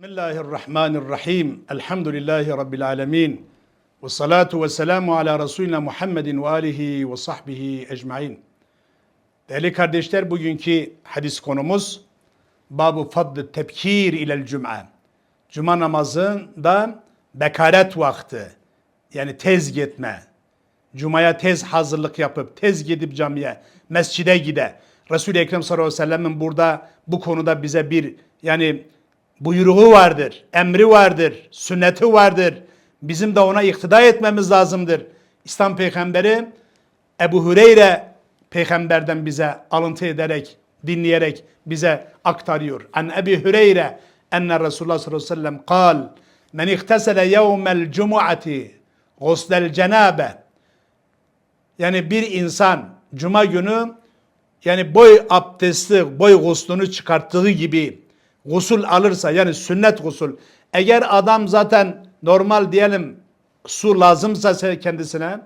Bismillahirrahmanirrahim. Elhamdülillahi Rabbil alemin. Ve salatu ve selamu ala Resulina Muhammedin ve alihi ve sahbihi ecmain. Değerli kardeşler bugünkü hadis konumuz Babu fadlı tebkir ilel cum'a. Cuma namazında bekaret vakti yani tez gitme. Cuma'ya tez hazırlık yapıp tez gidip camiye, mescide gide. Resul-i Ekrem sallallahu aleyhi ve sellem'in burada bu konuda bize bir yani buyruğu vardır, emri vardır, sünneti vardır. Bizim de ona iktida etmemiz lazımdır. İslam peygamberi Ebu Hureyre peygamberden bize alıntı ederek, dinleyerek bize aktarıyor. An Ebi Hureyre enne Resulullah sallallahu aleyhi ve sellem kal men ihtesele yevmel cumuati guslel cenabe yani bir insan cuma günü yani boy abdesti, boy guslunu çıkarttığı gibi gusül alırsa yani sünnet gusül. Eğer adam zaten normal diyelim su lazımsa kendisine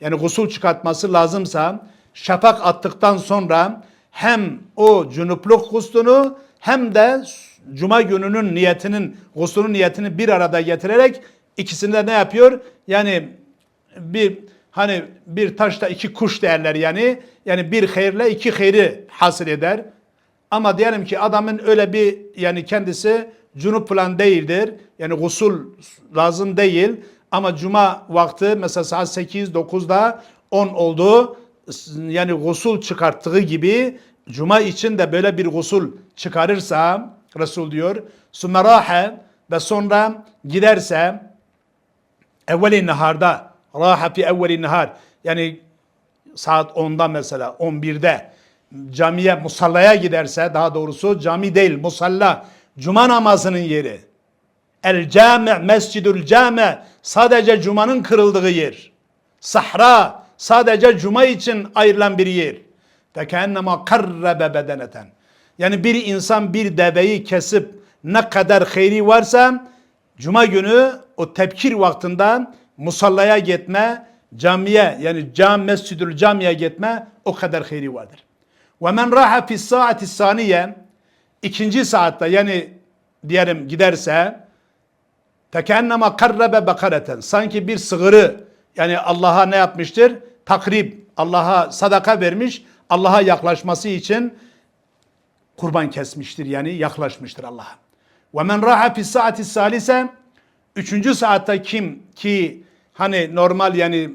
yani gusül çıkartması lazımsa şafak attıktan sonra hem o cunupluk guslunu hem de cuma gününün niyetinin guslunun niyetini bir arada getirerek ikisini de ne yapıyor? Yani bir hani bir taşta iki kuş derler yani. Yani bir hayırla iki hayri hasıl eder. Ama diyelim ki adamın öyle bir yani kendisi cunup falan değildir. Yani gusül lazım değil. Ama cuma vakti mesela saat 8-9'da 10 oldu. Yani gusül çıkarttığı gibi cuma için de böyle bir gusül çıkarırsa Resul diyor. Sumerahe ve sonra giderse evveli naharda raha fi evveli nahar yani saat 10'da mesela 11'de camiye musallaya giderse daha doğrusu cami değil musalla cuma namazının yeri. El cami mescidül cami sadece cumanın kırıldığı yer. Sahra sadece cuma için ayrılan bir yer. Fekennema karrebe bedeneten. Yani bir insan bir deveyi kesip ne kadar hayri varsa cuma günü o tepkir vaktinden musallaya gitme camiye yani cam mescidül camiye gitme o kadar hayri vardır. Ve men raha fi saati saniye ikinci saatte yani diyelim giderse tekennema karrebe bakareten sanki bir sığırı yani Allah'a ne yapmıştır? Takrib Allah'a sadaka vermiş Allah'a yaklaşması için kurban kesmiştir yani yaklaşmıştır Allah'a. Ve men raha fi saati salise üçüncü saatte kim ki hani normal yani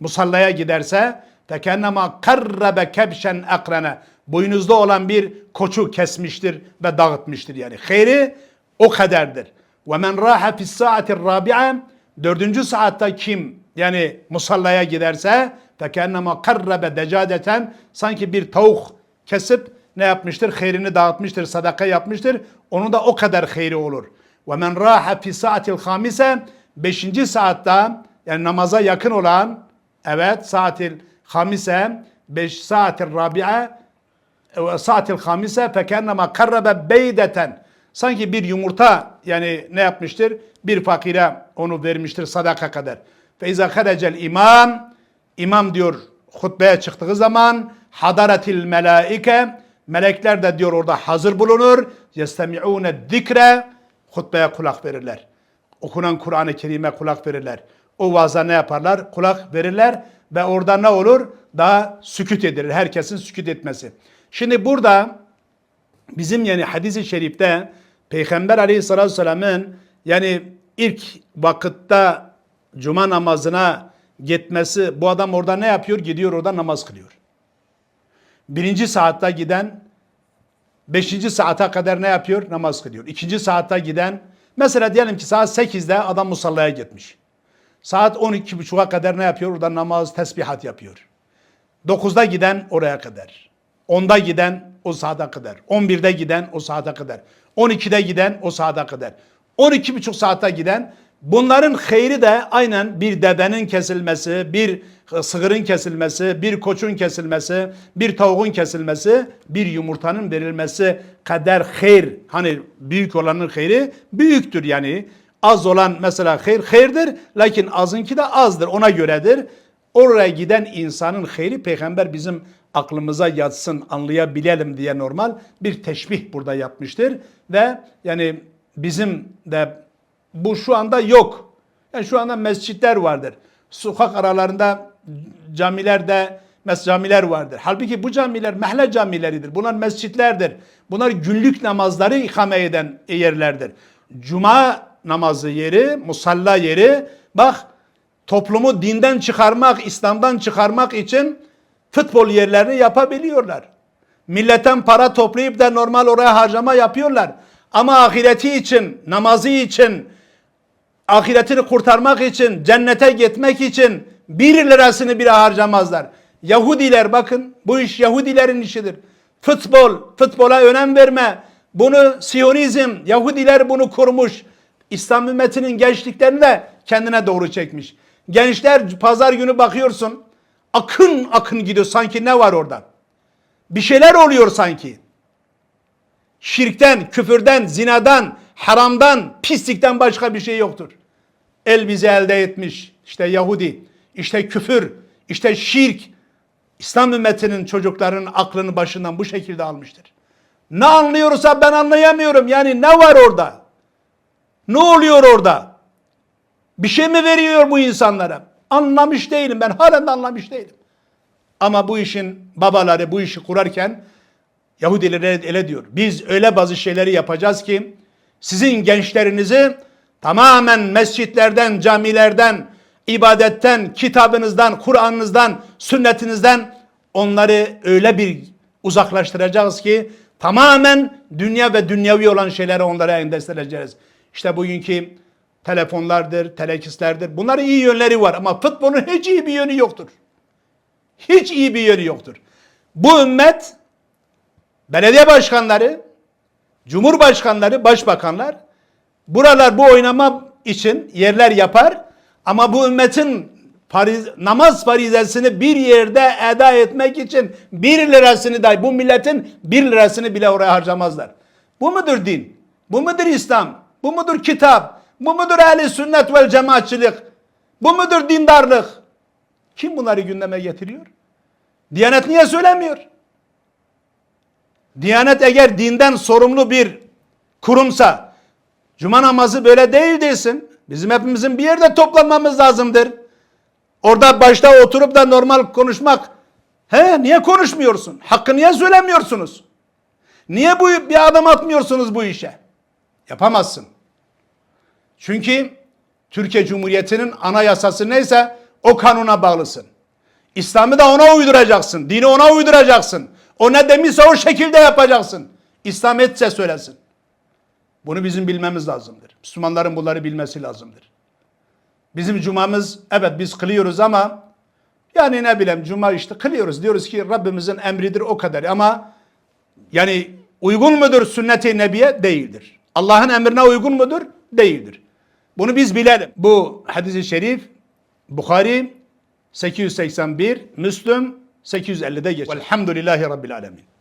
musallaya giderse tekennema karrebe kebşen akrene boynuzda olan bir koçu kesmiştir ve dağıtmıştır yani. Hayri o kadardır. Ve men raha fis saatir rabi'a dördüncü saatte kim yani musallaya giderse tekennema karrebe decadeten sanki bir tavuk kesip ne yapmıştır? Hayrini dağıtmıştır, sadaka yapmıştır. Onun da o kadar hayri olur. Ve men raha fi saatil hamise beşinci saatte yani namaza yakın olan evet saatil saatil rabi'a ve saatil hamise fekennema karrebe beydeten sanki bir yumurta yani ne yapmıştır? Bir fakire onu vermiştir sadaka kadar. Feiza harecel imam imam diyor hutbeye çıktığı zaman hadaratil melaike melekler de diyor orada hazır bulunur. Yestemi'une zikre hutbeye kulak verirler. Okunan Kur'an-ı Kerim'e kulak verirler. O vaza ne yaparlar? Kulak verirler ve orada ne olur? Daha süküt edilir. Herkesin süküt etmesi. Şimdi burada bizim yani hadisi şerifte Peygamber aleyhissalatü vesselamın yani ilk vakitte cuma namazına gitmesi bu adam orada ne yapıyor? Gidiyor orada namaz kılıyor. Birinci saatte giden beşinci saate kadar ne yapıyor? Namaz kılıyor. İkinci saatte giden mesela diyelim ki saat 8'de adam musallaya gitmiş. Saat 12.30'a kadar ne yapıyor? Orada namaz, tesbihat yapıyor. 9'da giden oraya kadar. 10'da giden o saate kadar. 11'de giden o saate kadar. 12'de giden o saate kadar. 12,5 saate giden bunların hayri de aynen bir dedenin kesilmesi, bir sığırın kesilmesi, bir koçun kesilmesi, bir tavuğun kesilmesi, bir yumurtanın verilmesi kadar hayır. Hani büyük olanın hayri büyüktür yani. Az olan mesela hayır hayırdır. Lakin azınki de azdır. Ona göredir. Oraya giden insanın hayri peygamber bizim aklımıza yatsın, anlayabilelim diye normal bir teşbih burada yapmıştır. Ve yani bizim de bu şu anda yok. Yani şu anda mescitler vardır. Sokak aralarında camilerde camiler vardır. Halbuki bu camiler mahalle camileridir. Bunlar mescitlerdir. Bunlar günlük namazları ikame eden yerlerdir. Cuma namazı yeri, musalla yeri bak toplumu dinden çıkarmak, İslam'dan çıkarmak için futbol yerlerini yapabiliyorlar. Milletten para toplayıp da normal oraya harcama yapıyorlar. Ama ahireti için, namazı için, ahiretini kurtarmak için, cennete gitmek için bir lirasını bile harcamazlar. Yahudiler bakın bu iş Yahudilerin işidir. Futbol, futbola önem verme. Bunu Siyonizm, Yahudiler bunu kurmuş. İslam ümmetinin gençliklerini de kendine doğru çekmiş. Gençler pazar günü bakıyorsun akın akın gidiyor sanki ne var orada? Bir şeyler oluyor sanki. Şirkten, küfürden, zinadan, haramdan, pislikten başka bir şey yoktur. El bizi elde etmiş. İşte Yahudi, işte küfür, işte şirk. İslam ümmetinin çocuklarının aklını başından bu şekilde almıştır. Ne anlıyorsa ben anlayamıyorum. Yani ne var orada? Ne oluyor orada? Bir şey mi veriyor bu insanlara? Anlamış değilim. Ben halen de anlamış değilim. Ama bu işin babaları bu işi kurarken Yahudilere öyle diyor. Biz öyle bazı şeyleri yapacağız ki sizin gençlerinizi tamamen mescitlerden, camilerden, ibadetten, kitabınızdan, Kur'an'ınızdan, sünnetinizden onları öyle bir uzaklaştıracağız ki tamamen dünya ve dünyavi olan şeyleri onlara endesleyeceğiz. İşte bugünkü telefonlardır, telekislerdir. Bunların iyi yönleri var ama futbolun hiç iyi bir yönü yoktur. Hiç iyi bir yönü yoktur. Bu ümmet belediye başkanları, cumhurbaşkanları, başbakanlar buralar bu oynama için yerler yapar ama bu ümmetin fariz, namaz farizesini bir yerde eda etmek için bir lirasını da bu milletin bir lirasını bile oraya harcamazlar. Bu mudur din? Bu mudur İslam? Bu mudur kitap? Bu mudur ehli sünnet vel cemaatçilik? Bu mudur dindarlık? Kim bunları gündeme getiriyor? Diyanet niye söylemiyor? Diyanet eğer dinden sorumlu bir kurumsa cuma namazı böyle değil desin. Bizim hepimizin bir yerde toplanmamız lazımdır. Orada başta oturup da normal konuşmak. He niye konuşmuyorsun? Hakkı niye söylemiyorsunuz? Niye bu bir adım atmıyorsunuz bu işe? Yapamazsın. Çünkü Türkiye Cumhuriyeti'nin anayasası neyse o kanuna bağlısın. İslam'ı da ona uyduracaksın. Dini ona uyduracaksın. O ne demişse o şekilde yapacaksın. İslam etse söylesin. Bunu bizim bilmemiz lazımdır. Müslümanların bunları bilmesi lazımdır. Bizim cumamız evet biz kılıyoruz ama yani ne bileyim cuma işte kılıyoruz. Diyoruz ki Rabbimizin emridir o kadar ama yani uygun mudur sünnet-i nebiye? Değildir. Allah'ın emrine uygun mudur? Değildir. Bunu biz bilelim. Bu hadis-i şerif Bukhari 881, Müslüm 850'de geçer. Velhamdülillahi Rabbil Alemin.